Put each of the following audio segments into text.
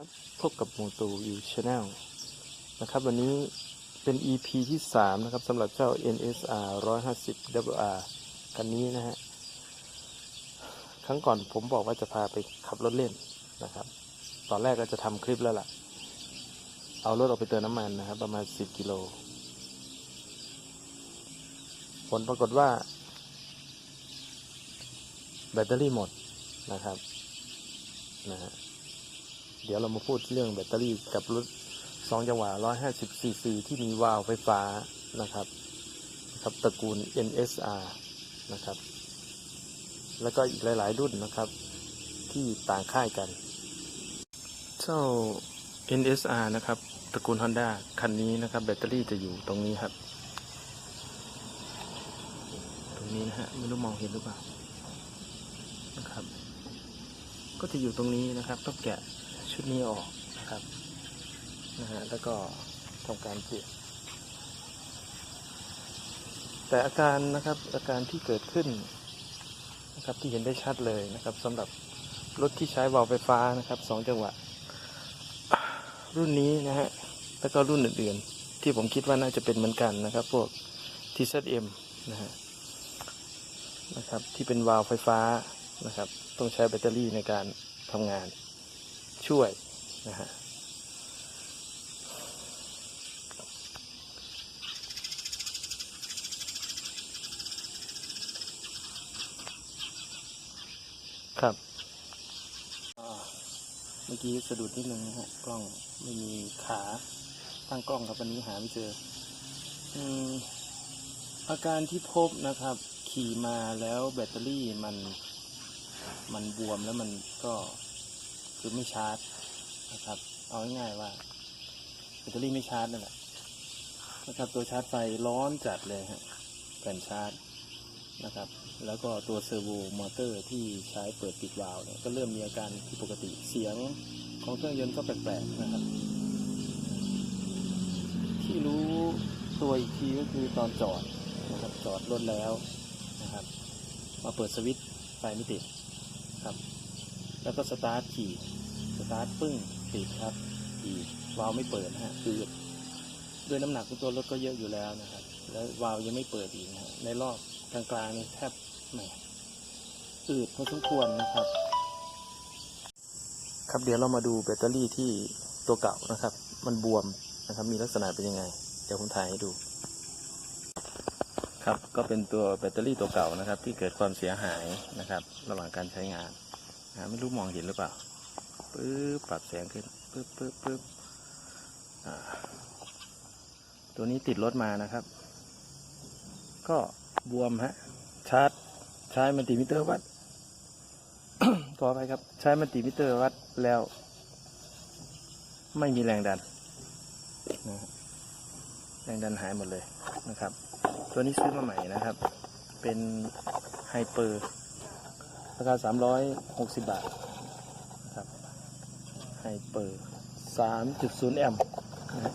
ครับพบกับโมูตูวิวชาแนลนะครับ วันนี้เป็น EP ที่ 3 นะครับสำหรับเจ้า NSR 150 WR คันนี้นะฮะ ครั้งก่อนผมบอกว่าจะพาไปขับรถเล่นนะครับ ตอนแรกก็จะทำคลิปแล้วล่ะ เอารถออกไปเติมน้ำมันนะครับ ประมาณ 10 กิโล ผลปรากฏว่า แบตเตอรี่หมดนะครับนะฮะ เดี๋ยวเรามาพูดเรื่องแบตเตอรี่กับรถ2จังหวะ150 cc ที่มีวาล์วไฟฟ้านะครับครับตระกูล NSR นะครับ แล้วก็อีกหลาย ๆ รุ่นนะครับ ที่ต่างค่ายกัน เจ้า NSR นะครับ ตระกูล Honda คันนี้นะครับ แบตเตอรี่จะอยู่ตรงนี้ครับ ตรงนี้นะฮะไม่รู้มองเห็นหรือเปล่านะครับ ก็จะอยู่ตรงนี้นะครับต้องแกะ ชุดนี้ออกนะครับนะฮะแล้วก็ทำการเปลี่ยนแต่อาการนะครับอาการที่เกิดขึ้นนะครับที่เห็นได้ชัดเลยนะครับสำหรับรถที่ใช้วาล์วไฟฟ้านะครับสองจังหวะ รุ่นนี้นะฮะแล้วก็รุ่นอื่นๆ ที่ผมคิดว่าน่าจะเป็นเหมือนกันนะครับ พวก TZM นะฮะนะครับที่เป็นวาล์วไฟฟ้านะครับ ต้องใช้แบตเตอรี่ในการทำงาน ช่วยนะฮะครับเมื่อกี้สะดุดนิดนึงนะฮะกล้องไม่มีขาตั้งกล้องครับวันนี้หาไม่เจออืมอาการที่พบนะครับ ขี่มาแล้วแบตเตอรี่มัน มันบวมแล้วมันก็ คือไม่ชาร์จนะครับ เอาง่ายๆว่าแบตเตอรี่ไม่ชาร์จนั่นแหละนะครับ ตัวชาร์จไฟร้อนจัดเลยฮะแผ่นชาร์จนะครับ แล้วก็ตัวเซอร์โวมอเตอร์ที่ใช้เปิดปิดวาล์วเนี่ยก็เริ่มมีอาการผิดปกติเสียงของเครื่องยนต์ก็แปลกๆนะครับ ที่รู้ตัวอีกทีก็คือตอนจอดนะครับจอดรถแล้วนะครับ มาเปิดสวิตช์ไฟไม่ติดครับ แล้วก็สตาร์ทขี่ ตาร์ทปึ้งติดครับอีกวาล์วไม่เปิดนะฮะคือด้วยน้ำหนักของตัวรถก็เยอะอยู่แล้วนะครับ แล้ววาล์วยังไม่เปิดอีกนะฮะในรอบกลางๆนี่แทบแหมอืดพอสมควรนะครับ ครับเดี๋ยวเรามาดูแบตเตอรี่ที่ตัวเก่านะครับ มันบวมนะครับมีลักษณะเป็นยังไง เดี๋ยวผมถ่ายให้ดู ครับก็เป็นตัวแบตเตอรี่ตัวเก่านะครับ ที่เกิดความเสียหายนะครับ ระหว่างการใช้งานนะไม่รู้มองเห็นหรือเปล่า ปึ๊บปรับแสงขึ้นปึ๊บปึ๊บปึ๊บตัวนี้ติดรถมานะครับ ก็บวมฮะชาร์จใช้มัลติมิเตอร์วัดขอไปครับ ใช้มัลติมิเตอร์วัดแล้ว ไม่มีแรงดันนะแรงดันหายหมดเลยนะครับ ตัวนี้ซื้อมาใหม่นะครับ เป็นไฮเปอร์ราคา360 บาทนะครับ ไฮเปอร์ 3.0 แอมป์นะฮะ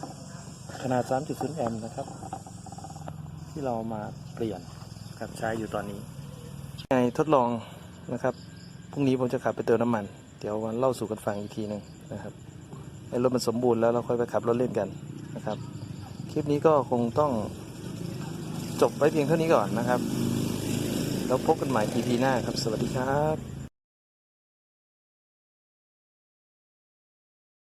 ขนาด 3.0 แอมป์นะครับ ที่เรามาเปลี่ยนครับใช้อยู่ตอนนี้ไงทดลองนะครับพรุ่งนี้ผมจะขับไปเติมน้ำมัน เดี๋ยววันเล่าสู่กันฟังอีกทีหนึ่งนะครับให้รถมันสมบูรณ์แล้วเราค่อยไปขับรถเล่นกันนะครับ คลิปนี้ก็คงต้องจบไว้เพียงเท่านี้ก่อนนะครับ แล้วพบกันใหม่ EP หน้าครับ สวัสดีครับ